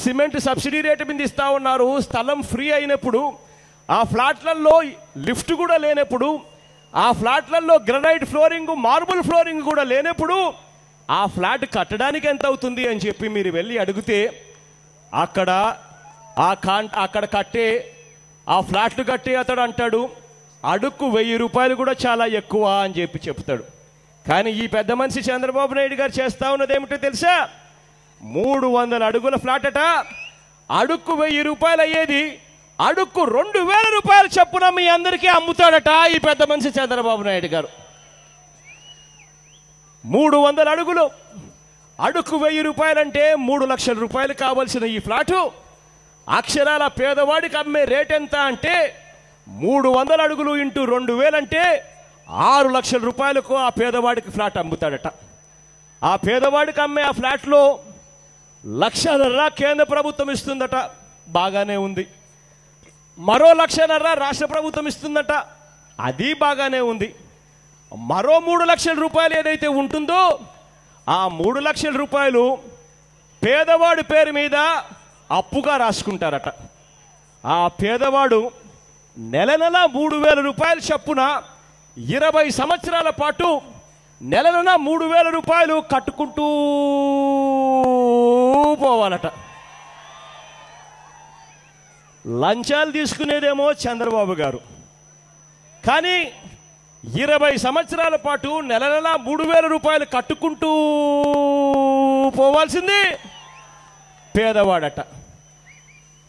Cement subsidy rate మీద ఇస్తా ఉన్నారు. స్థలం ఫ్రీ అయినప్పుడు ఆ ఫ్లాట్లలో లిఫ్ట్ కూడా లేనప్పుడు ఆ ఫ్లాట్లలో గ్రనైట్ ఫ్లోరింగ్ మార్బుల్ ఫ్లోరింగ్ కూడా లేనప్పుడు ఆ ఫ్లాట్ కట్టడానికి ఎంత అవుతుంది అని చెప్పి మీరు వెళ్ళి అడిగితే అక్కడ ఆ కాన్ అక్కడ కట్టే ఆ ఫ్లాట్లు కట్టే అతడు అంటాడు. అడుక్కు వెయ్యి రూపాయలు కూడా చాలా ఎక్కువ అని చెప్పి చెప్తాడు. కానీ ఈ పెద్ద మనిషి చంద్రబాబు నాయుడు గారు చేస్తా ఉన్నది ఏమిటో తెలుసా? మూడు వందల అడుగుల ఫ్లాట్ అట. అడుక్కు వెయ్యి రూపాయలు అయ్యేది అడుక్కు రెండు వేల రూపాయలు చొప్పున మీ అందరికీ అమ్ముతాడట ఈ పెద్ద మనిషి చంద్రబాబు నాయుడు గారు. మూడు వందల అడుగులు. అడుక్కు వెయ్యి రూపాయలంటే మూడు లక్షల రూపాయలు కావలసిన ఈ ఫ్లాటు. అక్షరాల పేదవాడికి అమ్మే రేట్ ఎంత అంటే మూడు వందల అడుగులు ఇంటూ రెండు వేలంటే ఆరు లక్షల రూపాయలకు ఆ పేదవాడికి ఫ్లాట్ అమ్ముతాడట. ఆ పేదవాడికి అమ్మే ఆ ఫ్లాట్లో లక్షన్నర కేంద్ర ప్రభుత్వం ఇస్తుందట. బాగానే ఉంది. మరో లక్షన్నర రాష్ట్ర ప్రభుత్వం ఇస్తుందట. అది బాగానే ఉంది. మరో మూడు లక్షల రూపాయలు ఏదైతే ఉంటుందో ఆ మూడు లక్షల రూపాయలు పేదవాడి పేరు మీద అప్పుగా రాసుకుంటారట. ఆ పేదవాడు నెల నెల మూడు వేల రూపాయలు చప్పున ఇరవై సంవత్సరాల పాటు నెల నెల మూడు వేల రూపాయలు కట్టుకుంటూ పోవాలట. లంచాలు తీసుకునేదేమో చంద్రబాబు గారు. కానీ ఇరవై సంవత్సరాల పాటు నెల నెల మూడు వేల రూపాయలు కట్టుకుంటూ పోవాల్సింది పేదవాడట.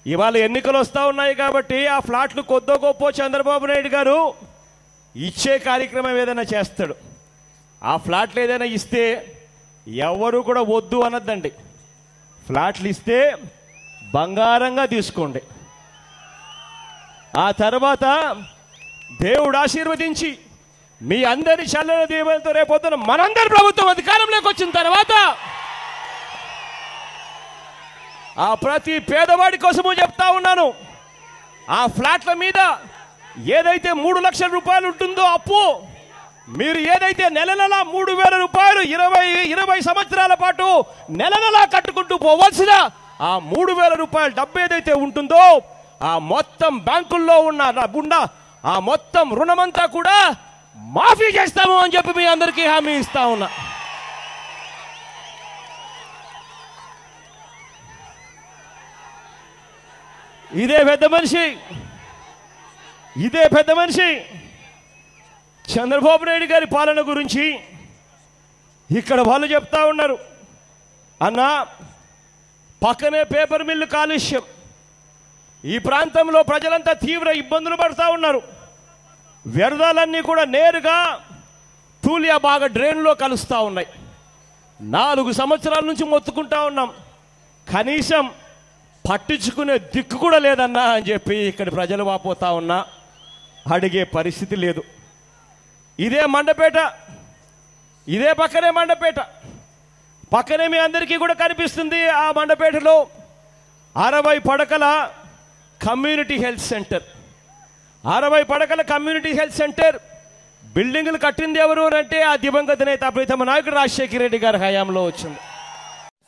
ఇవాళ ఎన్నికలు వస్తూ ఉన్నాయి కాబట్టి ఆ ఫ్లాట్లు కొద్దో గొప్ప చంద్రబాబు నాయుడు గారు ఇచ్చే కార్యక్రమం ఏదైనా చేస్తాడు. ఆ ఫ్లాట్లు ఏదైనా ఇస్తే ఎవరు కూడా వద్దు అనద్దండి. ఫ్లాట్లు ఇస్తే బంగారంగా తీసుకోండి. ఆ తర్వాత దేవుడు ఆశీర్వదించి మీ అందరి చల్లని దీవెనతో రేపొద్దున మనందరి ప్రభుత్వం అధికారంలోకి వచ్చిన తర్వాత ఆ ప్రతి పేదవాడి కోసము చెప్తా ఉన్నాను. ఆ ఫ్లాట్ల మీద ఏదైతే మూడు లక్షల రూపాయలు ఉంటుందో అప్పు మీరు ఏదైతే నెల నెల మూడు వేల రూపాయలు ఇరవై ఇరవై సంవత్సరాల పాటు నెల నెలా కట్టుకుంటూ పోవాల్సిన ఆ మూడు వేల రూపాయల డబ్బు ఏదైతే ఉంటుందో ఆ మొత్తం బ్యాంకుల్లో ఉన్న ఉన్న ఆ మొత్తం రుణమంతా కూడా మాఫీ చేస్తాము అని చెప్పి మీ అందరికీ హామీ ఇస్తా ఉన్నా. ఇదే పెద్ద మనిషి. ఇదే పెద్ద మనిషి. చంద్రబాబు నాయుడు గారి పాలన గురించి ఇక్కడ వాళ్ళు చెప్తా ఉన్నారు. అన్న పక్కనే పేపర్ మిల్లు కాలుష్యం. ఈ ప్రాంతంలో ప్రజలంతా తీవ్ర ఇబ్బందులు పడుతూ ఉన్నారు. వ్యర్థాలన్నీ కూడా నేరుగా తూలియా బాగా డ్రైన్లో కలుస్తూ ఉన్నాయి. నాలుగు సంవత్సరాల నుంచి మొత్తుకుంటా ఉన్నాం. కనీసం పట్టించుకునే దిక్కు కూడా లేదన్నా అని చెప్పి ఇక్కడ ప్రజలు వాపోతా ఉన్నా. అడిగే పరిస్థితి లేదు. ఇదే మండపేట ఇదే పక్కనే మండపేట. పక్కనే మీ అందరికీ కూడా కనిపిస్తుంది ఆ మండపేటలో అరవై పడకల కమ్యూనిటీ హెల్త్ సెంటర్. అరవై పడకల కమ్యూనిటీ హెల్త్ సెంటర్ బిల్డింగులు కట్టింది ఎవరు అంటే ఆ దివంగత నేత ప్రీతమ నాయకుడు రాజశేఖర రెడ్డి గారి హయాంలో వచ్చింది.